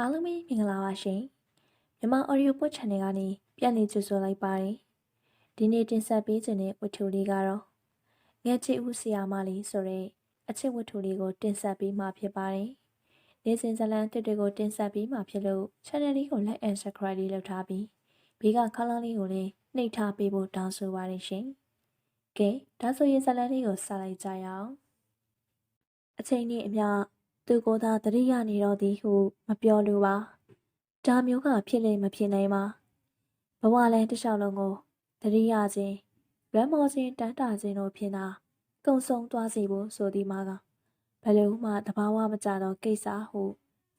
အားလုံးပဲမင်္ဂလာပါရှင်မြန်မာ audio book channel ကနေပြန်လည်ကြိုဆိုလိုက်ပါတယ်ဒီနေ့တင်ဆက်ပေးခြင်းတဲ့ဝတ္ထုလေးကတော့ငယ်ချစ်ဦးဆရာမလေးဆိုတဲ့အချစ်ဝတ္ထုလေးကိုတင်ဆက်ပေးမှာဖြစ်ပါတယ်နေ့စဉ်ဇလန်တစ်တွေကိုတင်ဆက်ပေးမှာဖြစ်လို့ channel လေးကို like and subscribe လေးလုပ်ထားပြီးဘေးကခေါင်းလောင်းလေးကိုလည်းနှိပ်ထားပေးဖို့တောင်းဆိုပါတယ်ရှင်ကဲဒါဆိုရင်ဇလန်လေးကိုစလိုက်ကြရအောင်အချိန်ကြီးအမျှ သူကိုယ်သာတရိယာနေတော့သည်ဟုမပြောလိုပါဒါမျိုးကဖြစ်လေမဖြစ်နိုင်ပါဘဝလဲတစ်လျှောက်လုံးကိုတရိယာခြင်းရမောခြင်းတန်းတာခြင်းတို့ဖြင့်သာကုံဆုံးသွားစေဖို့ဆိုသည်မှာကဘယ်လိုမှတဘာဝမကြသောကိစ္စဟု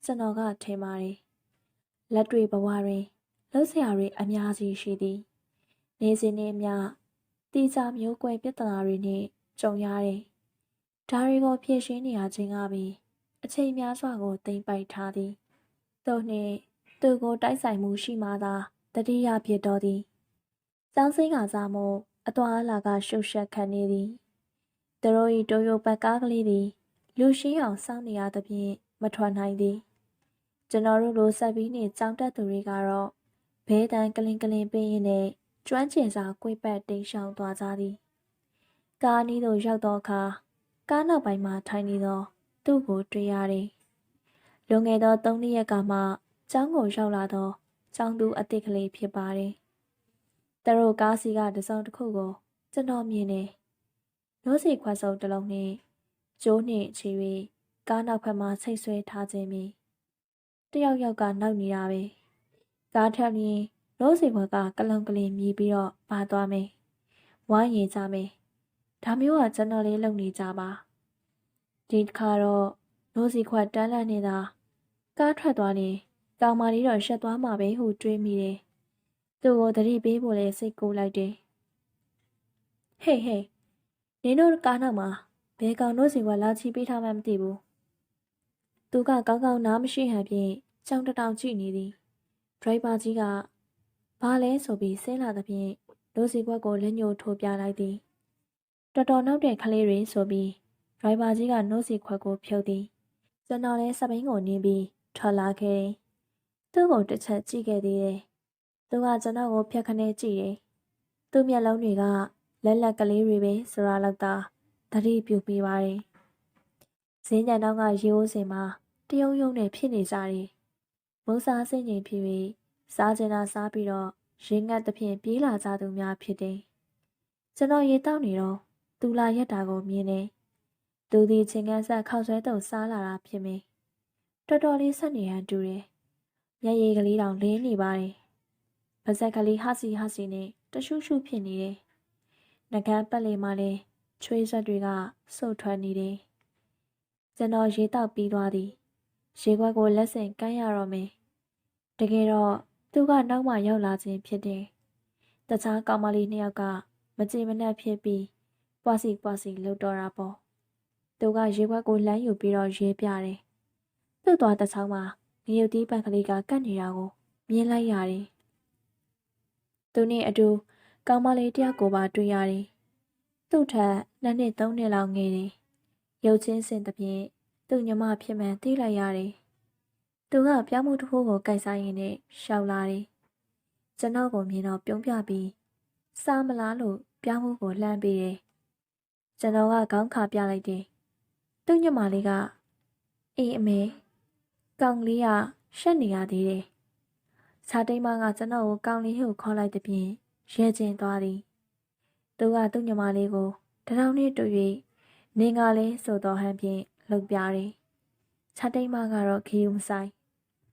ကျွန်တော်ကထင်ပါတယ်လက်တွေ့ဘဝတွင်လှုပ်ရှားတွေအများကြီးရှိသည်နေစဉ်နဲ့အမျှတိကျမျိုးကွယ်ပြဿနာတွေနဲ့ကြုံရတယ်ဒါတွေကိုဖြေရှင်းနေရခြင်းကပင် အချိန်များစွာကိုတိမ်ပိုက်ထားသည်သို့နှင့်သူကိုတိုက်ဆိုင်မှုရှိမှသာတတိယဖြစ်တော်သည်စောင်းစိန်ကစားမှုအသွာအလာကရှုပ်ရှက်ခံနေသည်သူတို့၏တိုယိုပတ်ကားကလေးသည် လူရှိအောင်စောင့်နေရသဖြင့်မထွက်နိုင်သည်ကျွန်တော်တို့လိုဆက်ပြီးနေကြောင်တက်သူတွေကတော့ဘဲတန်ကလင်ကလင်ပေးရင်းနဲ့ကျွမ်းကျင်စွာကိုယ်ပတ်တိမ်ရှောင်သွားကြသည်ကားနီးသို့ရောက်သောအခါကားနောက်ပိုင်းမှထိုင်နေသော သူ့ကိုတွေ့ရတယ်။လွန်ခဲ့သော၃နှစ်ရက်ကမှကျောင်းကိုရောက်လာသောကျောင်းသူအစ်စ်ကလေးဖြစ်ပါတယ်။သူတို့ကားစီကတစုံတစ်ခုကိုကျွန်တော်မြင်နေ။နိုးစီခွက်စုပ်တစ်လုံးနဲ့ကျိုးနှင့်ချီ၍ကားနောက်ဖက်မှဆိတ်ဆွဲထားခြင်းမီ။တယောက်ယောက်ကနောက်နေတာပဲ။ကားထက်မြင်နိုးစီခွက်ကကလုံကလေးမြည်ပြီးတော့ပါသွားမယ်။ဝိုင်းရင်ကြမယ်။ဒါမျိုးကကျွန်တော်လေးလုံနေကြပါ။ ဒီတစ်ခါတော့နိုးစီခွက်တန်းလန့်နေတာကားထွက်သွားနေကောင်မလေးတော့ရှက်သွားမှာပဲဟုတွေးမိတယ်။သူ့ကိုသတိပေးဖို့လဲစိတ်ကူးလိုက်တယ်။ဟေးဟေးနင်တို့ကားနောက်မှာဘယ်ကောင်နိုးစီခွက်လာချီပေးထားမှမသိဘူး။သူကကောင်းကောင်းနားမရှိဟန်ဖြင့်ကြောင်တတောင်ကြည့်နေသည်။ဒရိုက်ဘာကြီးကဘာလဲဆိုပြီးဆင်းလာသဖြင့်နိုးစီခွက်ကိုလက်ညှိုးထိုးပြလိုက်သည်။တော်တော်နောက်တဲ့ကလေးတွေဆိုပြီး ဒရိုင်ဘာကြီးကနှုတ်စီခွက်ကိုဖြုတ်သည်ကျွန်တော်လည်းစပိန်ကိုနင်းပြီးထွက်လာခဲ့တယ်သူ့ကိုတစ်ချက်ကြည့်ခဲ့သေးတယ်သူကကျွန်တော်ကိုဖြတ်ခနဲကြည့်တယ်သူ့မျက်လုံးတွေကလက်လက်ကလေးတွေပဲဆိုတာလောက်သာသတိပြုမိပါတယ်ဈေးညံတောင်းကရေအိုးစင်မှာတယုံယုံနဲ့ဖြစ်နေကြတယ်မုံစားစိတ်ငြိမ်ဖြစ်ပြီးစားကျင်တာစားပြီးတော့ရင်ငတ်သဖြင့်ပြေးလာကြသူများဖြစ်တယ်ကျွန်တော်ရေတောက်နေတော့သူလာရက်တာကိုမြင်တယ် သူသည်ချင်းကန်းဆက်ခောက်ဆွဲတုံစားလာတာဖြစ်မင်းတော်တော်လေးဆက်နေဟန်တူတယ်မျက်ရည်ကလေးတောင်လင်းနေပါတယ်ပါဇက်ကလေးဟာစီဟာစီနဲ့တရှုရှုဖြစ်နေတယ်နှကန်းပတ်လေမှလည်းချွေးဆက်တွေကစုတ်ထွက်နေတယ်ကျွန်တော်ရေတောက်ပြီးသွားသည်ရေခွက်ကိုလက်ဆင့်ကမ်းရတော့မယ်တကယ်တော့သူကနောက်မှရောက်လာခြင်းဖြစ်တယ်တခြားကောင်မလေးနှစ်ယောက်ကမကြည်မနှက်ဖြစ်ပြီးပွားစီပွားစီလှုပ်တော့တာပေါ့ သူကရေခွက်ကိုလှမ်းယူပြီးတော့ရေးပြတယ်။သူ့သွားတစ်ချောင်းမှာငရုတ်တီးပန်ကလေးကကတ်နေတာကိုမြင်လိုက်ရတယ်။သူနဲ့အတူကောင်းမလေးတယောက်ကိုပါတွေ့ရတယ်။သူ့ထက်နှစ်နှစ်သုံးနှစ်လောက်ငယ်တယ်။ရုပ်ချင်းစင်သဖြင့်သူ့ညီမဖြစ်မှန်သိလိုက်ရတယ်။သူကပြောင်းမှုတစ်ခုကိုကြိုက်စားရင်းနဲ့ရှောက်လာတယ်။ကျွန်တော်ကိုမြင်တော့ပြုံးပြပြီးစားမလားလို့ပြောင်းမှုကိုလှမ်းပေးတယ်။ကျွန်တော်ကခေါင်းခါပြလိုက်တယ်။ သူ့ညမလေးကအေးအမေကောင်လေးကရှက်နေရသေးတယ်။စာတိမ်မကကျွန်တော်ကိုကောင်လေးကိုခေါ်လိုက်တဲ့ပြင်ရဲကျင်သွားသည်။သူကသူ့ညမလေးကိုတထောင်နဲ့တွေ့၍နေငါလေးဆိုတော်ဟန်ဖြင့်လှုပ်ပြတယ်။စာတိမ်မကတော့ခီးမဆိုင်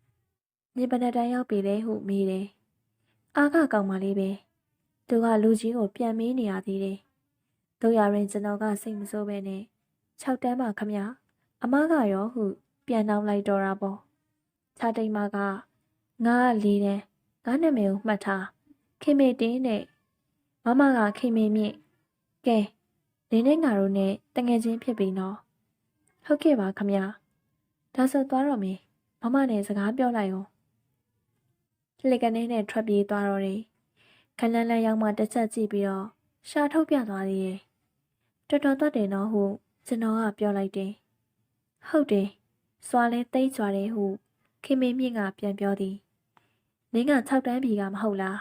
။နေပနတန်ရောက်ပြီလေဟုမေးတယ်။အာခကောင်မလေးပဲ။သူကလူကြီးကိုပြန်မေးနေရသေးတယ်။တို့ရရင်ကျွန်တော်ကစိတ်မဆိုးပဲနဲ့ 6တန်းပါခမအမကရောဟု ပြန်နှောင်းလိုက်တော့တာပေါ့ခြာတိမ်မကငါကလေးတန်းငါနာမည်ကိုမှတ်ထားခင်မေတင်းနဲ့မမကခင်မေမြင့်ကဲနေနဲ့ငါတို့နဲ့တငယ်ချင်းဖြစ်ပြီနော်ဟုတ်ကဲ့ပါခမဒါဆိုသွားတော့မေမမနဲ့စကားပြောလိုက်အောင်လက်ကနေနဲ့ထွက်ပြေးသွားတော့တယ်ခလန်းလန်းရောက်မှတစ်ချက်ကြည့်ပြီးတော့ရှာထုတ်ပြသွားသေးတယ်တော်တော်တော့တယ်နော်ဟု ကျွန်တော်ကပြောလိုက်တယ်။ဟုတ်တယ်။စွာလဲသိမ့်စွာတယ်ဟုခင်မင်းမြင့်ကပြန်ပြောသည်နင်းက6တန်းပြီကမဟုတ်လား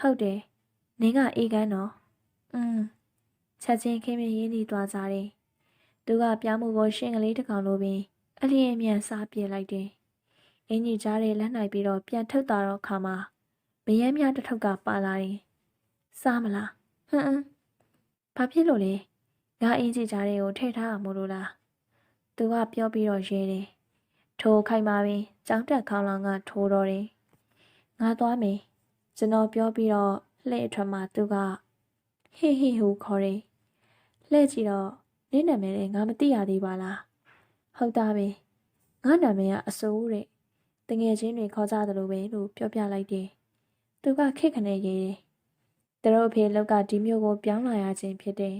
ဟုတ်တယ်နင်းကအေးကန်းတော့อืมချက်ချင်းခင်မင်းရင်းနှီးသွားကြတယ်သူကပြောင်းမှုပေါ်ရှင်ကလေးတစ်ကောင်လိုပင်အလျင်အမြန်စားပြစ်လိုက်တယ်အင်ကြီးကြားတဲ့လက်နိုင်ပြီးတော့ပြန်ထုတ်သွားတော့ခါမှာမယမ်းမြတစ်ထုပ်ကပါလာတယ်စားမလားဟမ်ဟမ်ဘာဖြစ်လို့လဲ ငါအင်ကြီးကြားတဲ့ကိုထည့်ထားအောင်မလို့လားသူကပြောပြီးတော့ရဲတယ်ထိုခိုင်ပါပင်ကြောင်းတက်ခေါင်းလောင်ကထိုးတော့တယ်ငါသွားမယ်ကျွန်တော်ပြောပြီးတော့လှည့်အထွက်မှာသူကဟေးဟေးဟူခေါ်တယ်လှည့်ကြည့်တော့နင့်နာမည်လည်းငါမသိရသေးပါလားဟုတ်သားပဲငါနာမည်ကအစိုးတဲ့တငယ်ချင်းတွေခေါ်ကြတယ်လို့ပဲလို့ပြောပြလိုက်တယ်သူကခက်ခနဲ့ရေးတယ်သူတို့အဖေလောက်ကဒီမျိုးကိုပြောင်းလာရခြင်းဖြစ်တယ်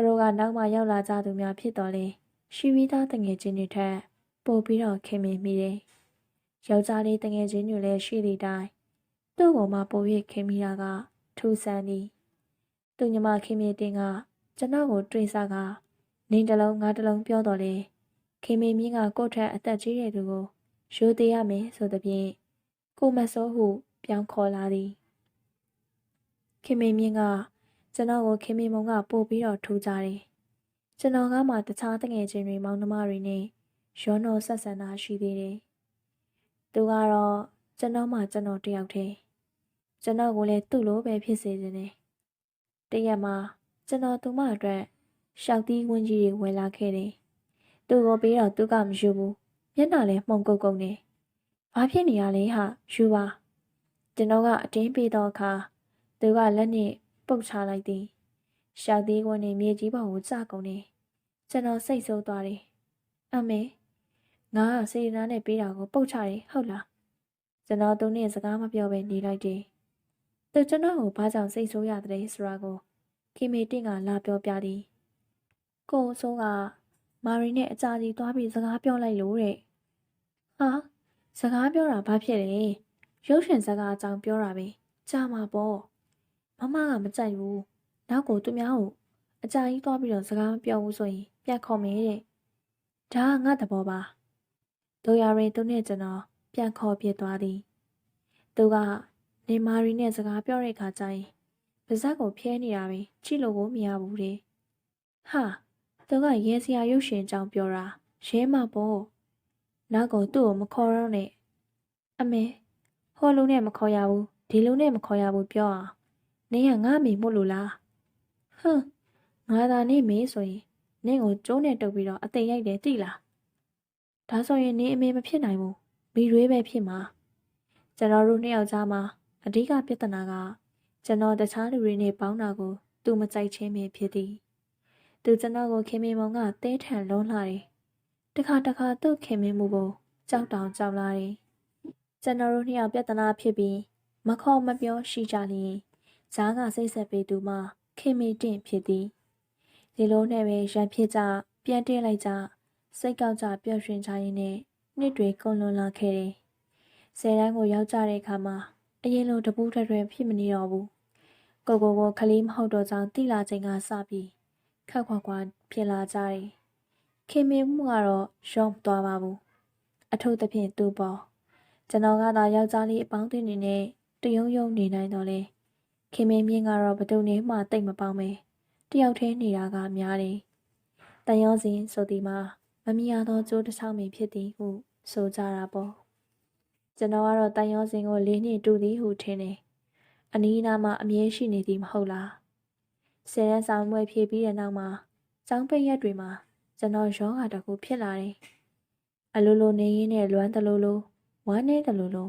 သူတို့ကနောက်မှရောက်လာကြသူများဖြစ်တော်လဲရှိပြီးသားတငယ်ချင်းတွေထက်ပို့ပြီးတော့ခင်မင်မိတယ်ယောက်ျားလေးတငယ်ချင်းတွေလည်းရှိသည့်တိုင်သူ့ပေါ်မှာပို၍ခင်မိတာကထူဆန်းသည်သူညီမခင်မင်တင်ကကျွန်တော်ကိုတွေးစားကနေတလုံးငါတလုံးပြောတော်လေခင်မင်းမြင့်ကကိုယ့်ထက်အသက်ကြီးတဲ့သူကိုရိုသေရမယ်ဆိုသဖြင့်ကိုမစောဟု ပြောင်းခေါ်လာသည်ခင်မင်းမြင့်က ကျွန်တော်ကိုခင်မင်းမုံကပို့ပြီးတော့ထူကြတယ်ကျွန်တော်ကမှတခြားတငယ်ချင်းတွေမောင်နှမတွေနဲ့ရောနော်ဆက်ဆံတာရှိသေးတယ်သူကတော့ကျွန်တော်မှကျွန်တော်တယောက်တည်းကျွန်တော်ကိုလည်းသူ့လိုပဲဖြစ်စေခြင်းနဲ့တရက်မှာကျွန်တော်သူမအတွက်ရှောက်သီးဝင်းကြီးတွေဝယ်လာခဲ့တယ်။သူ့ကိုပေးတော့သူကမယူဘူး။မျက်နှာလည်းမှုန်ကုတ်ကုတ်နေ။ဘာဖြစ်နေရလဲဟာယူပါ။ကျွန်တော်ကအတင်းပေးတော့အခါသူကလက်နဲ့ ပုတ်ချလိုက်သည်။ရှောက်သီးဝင်းနဲ့မြေကြီးပေါ်ကိုကျကုန်နေ။ကျွန်တော်စိတ်ဆိုးသွားတယ်။အမေငါကစေနာနဲ့ပေးတာကိုပုတ်ချတယ်ဟုတ်လား။ကျွန်တော်သူနဲ့စကားမပြောဘဲနေလိုက်တယ်။သူကျွန်တော်ကိုဘာကြောင့်စိတ်ဆိုးရတဲ့ဆိုတာကိုခင်မေတင့်ကလာပြောပြသည်ကိုအစိုးကမာရီနဲ့အကြာကြီးသွားပြီးစကားပြောလိုက်လို့တဲ့ဟာစကားပြောတာဘာဖြစ်လဲရုပ်ရှင်စကားအကြောင်းပြောတာပဲကြာမှာပေါ့ မမကမကြိုက်ဘူးနောက်ကိုသူများကိုအကြာကြီးသွားပြီးတော့စကားမပြောဘူးဆိုရင်ပြန်ခေါ်မယ်တဲ့ဒါကငါသဘောပါတို့ရရင်သူနဲ့ကျွန်တော်ပြန်ခေါ်ပြသွားသည်သူကနေမာရီနဲ့စကားပြောတဲ့အခါကျရင်ပါဇက်ကိုဖျဲနေတာပဲကြည့်လို့ကိုမရဘူးတဲ့ဟာသူကရဲစရာရုပ်ရှင်ကြောင်ပြောတာရဲမပေါ့နောက်ကိုသူ့ကိုမခေါ်တော့နဲ့အမေဟောလုံးနဲ့မခေါ်ရဘူးဒီလုံးနဲ့မခေါ်ရဘူးပြောအောင် နင်းကငါမိမို့လို့လားဟမ်ငါသာနေမေးဆိုရင်နင်းကိုကျုံးနဲ့တုပ်ပြီးတော့အသိရိုက်တယ်သိလားဒါဆိုရင်နင်းအမေမဖြစ်နိုင်ဘူးမိရွေးပဲဖြစ်မှာကျွန်တော်တို့နှစ်ယောက်ကြားမှာအဓိကပြဿနာကကျွန်တော်တခြားလူတွေနဲ့ပေါင်းတာကိုသူမကြိုက်ချင်းပဲဖြစ်သည်သူကျွန်တော်ကိုခင်မင်မောင်ကတဲထန်လုံးလာတယ်တခါတခါသူ့ခင်မင်မှုကိုကြောက်တောင်ကြောက်လာတယ်ကျွန်တော်တို့နှစ်ယောက်ပြဿနာဖြစ်ပြီးမခေါ်မပြောရှိကြလျင် ဈာကစိတ်ဆက်ပေးသူမှခင်မင်တင့်ဖြစ်သည်ဒီလိုနဲ့ပဲရန်ဖြစ်ကြပြန်တင်းလိုက်ကြစိတ်ကောက်ကြပျော်ရွှင်ကြရင်းနဲ့နှစ်တွေကုန်လွန်လာခဲ့တယ်ဆယ်တန်းကိုရောက်ကြတဲ့အခါမှာအရင်လိုတပူးထွက်ထွက်ဖြစ်မနေတော့ဘူးကိုကိုကိုခလေးမဟုတ်တော့ကြောင်းတိလာချိန်ကစပြီးခက်ခွာခွာဖြစ်လာကြတယ်ခင်မင်းမှုကတော့ရော့မသွားပါဘူးအထုပ်သဖြင့်သူ့ပေါ်ကျွန်တော်ကသာယောက်ျားလေးအပေါင်းအသင်းနေနဲ့တယုံယုံနေနိုင်တော့လေ ခင်မင်းမြင့်ကတော့ဘသူနဲ့မှတိတ်မပေါင်းပဲတယောက်တည်းနေတာကများတယ်တန်ရောစဉ်ဆိုဒီမှာမမြင်ရသောကြိုးတစ်ချောင်းပင်ဖြစ်သည်ဟု ဆိုကြတာပေါ့ကျွန်တော်ကတော့တန်ရောစဉ်ကိုလေးနှစ်တူသည်ဟုထင်တယ်။အနီးအနားမှာအမြဲရှိနေသည်မဟုတ်လား။ဆယ်ရန်ဆောင်မွေဖြည့်ပြီးတဲ့နောက်မှာကျောင်းပိတ်ရက်တွေမှာကျွန်တော်ယောဂတကူဖြစ်လာတယ်။အလိုလိုနေရင်းနဲ့လွမ်းတလိုလိုဝမ်းနေတလိုလို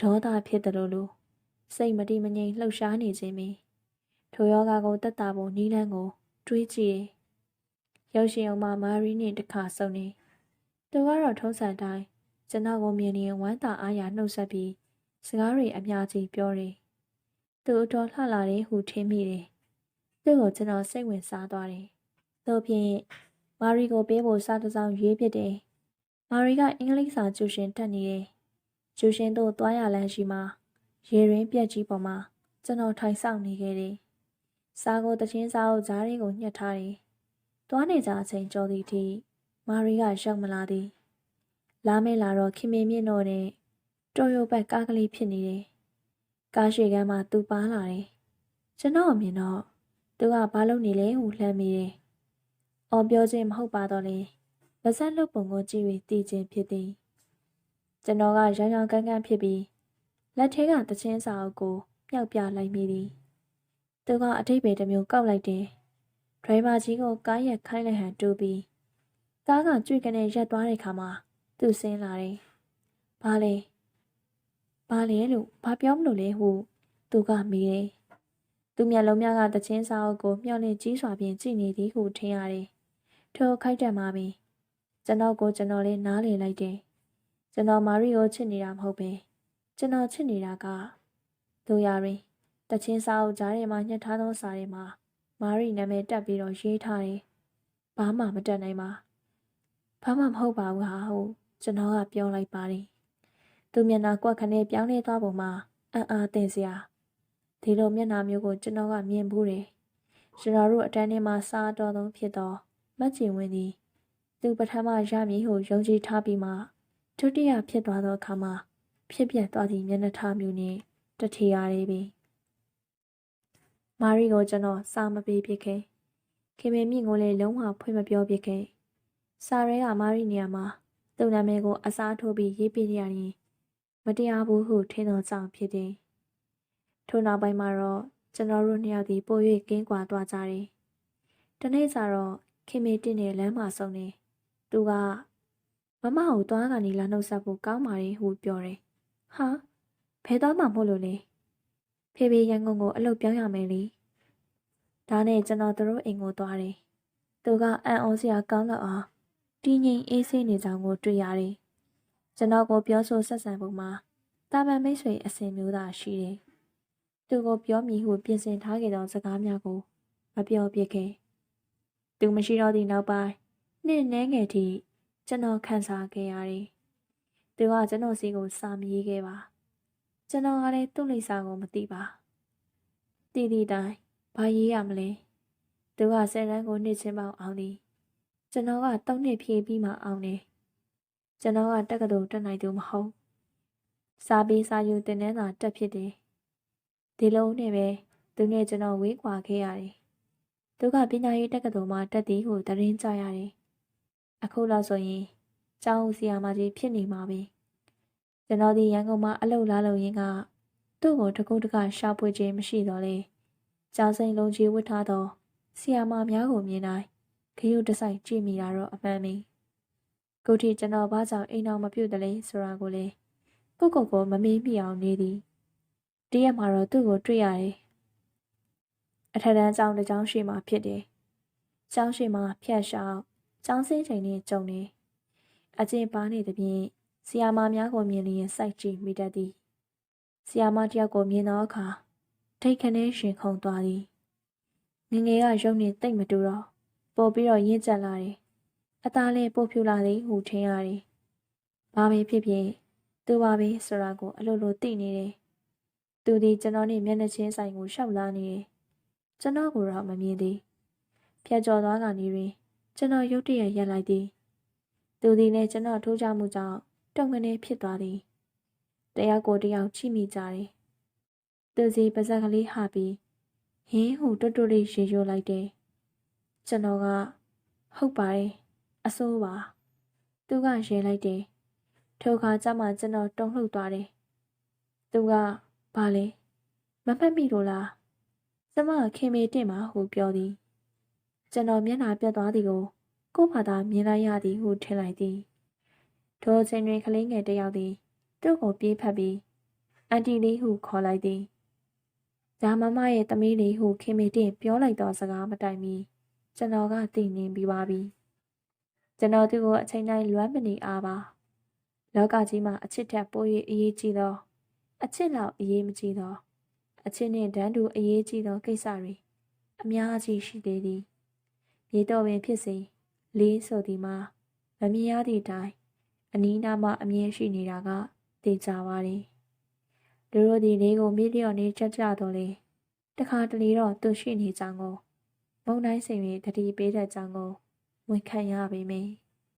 ဒေါသဖြစ်တလိုလို စိတ်မတိမငြိမ်လှုပ်ရှားနေခြင်းပင်ထိုယောဂကိုတက်တာပုံနီးလန်းကို တွေးကြည့်တယ်။ရုပ်ရှင်အောင်မှာမာရီနဲ့တခါဆုံနေ။သူကတော့ထုံးစံတိုင်းကျွန်တော်ကိုမြင်ရင်ဝမ်းသာအားရနှုတ်ဆက်ပြီးစကားတွေအများကြီးပြောတယ်။သူအတော်လှလာတယ်ဟုထင်မိတယ်။သူ့ကိုကျွန်တော်စိတ်ဝင်စားသွားတယ်။သို့ဖြင့်မာရီကိုပေးဖို့စားတစ်စောင်းရွေးဖြစ်တယ်။မာရီကအင်္ဂလိပ်စာကျူရှင်တက်နေတယ်။ကျူရှင်တို့သွားရလမ်းရှိမှာ ရေရင်းပြက်ကြီးပေါ်မှာကျွန်တော်ထိုင်ဆောင်နေခဲ့တယ်။စားကိုတချင်းစားကိုဂျားရင်းကိုညှက်ထားတယ်။သွားနေကြအချိန်ကြော်သည့်အထိမာရီကရောက်မလာသည်။လာမဲလာတော့ခင်မင်းမြင့်တော့တဲ့တော်ရုပ်ပတ်ကားကလေးဖြစ်နေတယ်ကားရှိကမ်းမှာသူပါလာတယ်ကျွန်တော်အမြင်တော့သူကဘာလုပ်နေလဲဟုလှမ်းမိတယ်အော်ပြောခြင်းမဟုတ်ပါတော့လေပါဇက်လွတ်ပုံကိုကြည့်ပြီးတည်ခြင်းဖြစ်သည်ကျွန်တော်ကရောင်ရောင်ကန်းကန်းဖြစ်ပြီး လက်ထဲကတချင်းစာအုပ်ကိုမြောက်ပြလိုက်မိသည်သူကအထိပ္ပယ်တစ်မျိုးကောက်လိုက်တယ်ဒရိုင်ဘာကြီးကိုကားရက်ခိုင်းလိုက်ဟန်တူပြီးကားကကြွေကနေရက်သွားတဲ့ခါမှာသူဆင်းလာတယ်။ဘာလဲ။ဘာလဲလို့ဘာပြောမလို့လဲဟုသူကမေးတယ်။သူမျက်လုံးများကတချင်းစာအုပ်ကိုမျှော်လင့်ကြီးစွာဖြင့်ကြည့်နေသည်ဟုထင်ရတယ်။ထိုခိုက်တက်မှာပင်ကျွန်တော်ကိုကျွန်တော်လေးနားလည်လိုက်တယ်။ကျွန်တော်မာရီကိုချစ်နေတာမဟုတ်ပဲ ကျွန်တော်ချစ်နေတာကသူရရင်တချင်းစာအုပ်ကြားထဲမှာညှက်ထားသောစာတွေမှာမာရီနာမည်တက်ပြီးတော့ရေးထားတယ်။ဘာမှမတက်နိုင်ပါ။ဘာမှမဟုတ်ပါဘူးဟာဟုတ်ကျွန်တော်ကပြောလိုက်ပါတယ်။သူမျက်နှာကွက်ခနဲ့ပြောင်းလဲသွားပုံမှာအံ့အားသင့်စရာဒီလိုမျက်နှာမျိုးကိုကျွန်တော်ကမြင်ဘူးတယ်။ကျွန်တော်တို့အတန်းထဲမှာစားတော်သုံးဖြစ်သောမတ်ချင်ဝင်းသည်သူပထမရမည်ဟုယုံကြည်ထားပြီးမှဒုတိယဖြစ်သွားသောအခါမှာ ဖြစ်ပြသွားသည့်မျက်နှာထားမျိုးနဲ့တထီရတယ်ပြီ။မာရီကိုကျွန်တော်စာမပေးဖြစ်ခဲ့။ခင်မင်မြင့်ကိုလည်းလုံးဝဖွင့်မပြောဖြစ်ခဲ့။စာရဲကမာရီနေရာမှာသူ့နာမည်ကိုအစားထိုးပြီးရေးပြရရင်မတရားဘူးဟုထင်သောကြောင့်ဖြစ်တယ်။ထို့နောက်ပိုင်းမှာတော့ကျွန်တော်တို့နှစ်ယောက်ဒီပို၍ကင်းကွာသွားကြတယ်။တနေ့ကျတော့ခင်မေတင့်နဲ့လမ်းမှာဆုံနေသူကမမကိုသွားကနေလာနှုတ်ဆက်ဖို့ကောင်းပါလေဟုပြောတယ်။ ဟာဘယ်သွားမှမို့လို့လဲ။ဖေဖေရန်ကုန်ကိုအလုပ်ပြောင်းရမယ်လေ။ဒါနဲ့ကျွန်တော်တို့အိမ်ကိုသွားတယ်။သူကအံ့ဩစရာကောင်းတော့အောင်တည်ငြိမ်အေးဆေးနေကြောင်းကိုတွေ့ရတယ်။ကျွန်တော်ကိုပြောဆိုဆက်ဆံပုံမှာတာမန်မိတ်ဆွေအစဉ်မျိုးသာရှိတယ်။သူကိုပြောမိဟုပြင်ဆင်ထားခဲ့သောစကားများကိုမပြောပြခဲ့။သူမရှိတော့သည့်နောက်ပိုင်းနှစ်နှဲငယ်ထိကျွန်တော်ခံစားခဲ့ရတယ်။ သူကကျွန်တော်စီကိုစာမရေးခဲ့ပါ။ကျွန်တော်ကလည်းသူ့လိပ်စာကိုမသိပါ။တည်တည်တိုင်းဘာရေးရမလဲ။သူကဆယ်တန်းကိုနှစ်ချင်းပေါင်းအောင်သည်ကျွန်တော်ကတောင်းနှစ်ဖြည့်ပြီးမှအောင်တယ်ကျွန်တော်ကတက္ကသိုလ်တက်နိုင်သူမဟုတ်စာပေးစာယူတင်တဲ့သာတက်ဖြစ်တယ်ဒီလိုနဲ့ပဲသူနဲ့ကျွန်တော်ဝေးကွာခဲ့ရတယ်သူကပညာရေးတက္ကသိုလ်မှာတက်သည်ကိုသတင်းကြရတယ်အခုလောက်ဆိုရင် ကျောင်းဦးစီယာမကြီးဖြစ်နေမှာပဲကျွန်တော်ဒီရန်ကုန်မှာအလုပ်လာလုပ်ရင်းကသူ့ကိုတကုတ်တကရှာဖွေခြင်းမရှိတော့လေကျောင်းစိန်လုံးကြီးဝတ်ထားသောဆီယာမများကိုမြင်တိုင်းခရုတဆိုင်ကြည့်မိတာတော့အမှန်ပဲကိုတီကျွန်တော်ဘာကြောင့်အိမ်အောင်မပြုတ်တယ်လဲဆိုတာကိုလေကိုကိုကိုမမေးမိအောင်နေသည်တရက်မှာတော့သူ့ကိုတွေ့ရတယ်အထက်တန်းကျောင်းတစ်ကျောင်းရှိမှဖြစ်တယ်ကျောင်းရှိမှဖြတ်ရှောက်ကျောင်းစင်းချိန်နဲ့ကြုံနေ အကျင့်ပါနေသဖြင့်ဆီယာမများကိုမြင်လျင်စိုက်ကြည့်မိတတ်သည်ဆီယာမတယောက်ကိုမြင်သောအခါထိတ်ခနဲရှင်ခုန်သွားသည်ငငယ်ကရုပ်နဲ့တိတ်မတူတော့ပို့ပြီးတော့ရင့်ကျက်လာတယ်။အသားလေးပို့ဖြူလာသည်ဟုထင်ရတယ်။ဘာပဲဖြစ်ဖြစ်သူပါပဲဆိုတာကိုအလိုလိုသိနေတယ်။သူဒီကျွန်တော်နဲ့မျက်နှာချင်းဆိုင်ကိုရှောက်လာနေတယ်။ကျွန်တော်ကိုတော့မမြင်သေး။ဖြတ်ကျော်သွားကနေရင်ကျွန်တော်ရုတ်တရက်ရက်လိုက်သည်။ သူဒီနဲ့ကျွန်တော်ထိုးကြမှုကြောင့်တုံကနေဖြစ်သွားသည်။တယောက်ကိုတယောက်ချိမိကြတယ်။သူစီပါဇက်ကလေးဟာပြီးဟင်းဟူတွတ်တွတ်လေးရေရိုးလိုက်တယ်ကျွန်တော်ကဟုတ်ပါတယ်အဆိုးပါသူကရဲလိုက်တယ်ထိုအခါကျမှကျွန်တော်တုံ့လှုပ်သွားတယ်သူကဘာလဲမဖက်မိလို့လားကျမခင်မေတင့်မှာဟုပြောသည်ကျွန်တော်မျက်နှာပြတ်သွားသည်ကို ကို့ဘာသာမြင်လိုက်ရသည်ဟုထင်လိုက်သည်ထိုအချိန်တွင်ကလေးငယ်တစ်ယောက်သည် သူ့ကိုပြေးဖက်ပြီးအန်တီလေးဟုခေါ်လိုက်သည်ဒါမမရဲ့သမီးလေးဟုခင်မေတင့်ပြောလိုက်သောစကားမတိုင်မီကျွန်တော်ကသိနေပြီးပါပြီကျွန်တော်သူ့ကိုအချိန်တိုင်းလွမ်းမနေအားပါလောကကြီးမှာအချစ်ထက်ပို၍အရေးကြီးသော အချစ်လောက်အရေးမကြီးသော အချစ်နှင့်တန်းတူအရေးကြီးသောကိစ္စတွေအများကြီးရှိသေးသည်မြေတော်ပင်ဖြစ်စေ လေးဆိုသည်မှာမမြင်ရသည့်အတိုင်းအနီးနားမှာအမြဲရှိနေတာကသိကြပါတယ်လူတို့ဒီလေးကိုမြေလျော့နေချက်ကြတော့လေတခါတလေတော့သူရှိနေကြောင်းကိုမုံတိုင်းစိန်တွေတတိပေးတဲ့ကြောင်းကိုဝန်ခံရပေမယ့်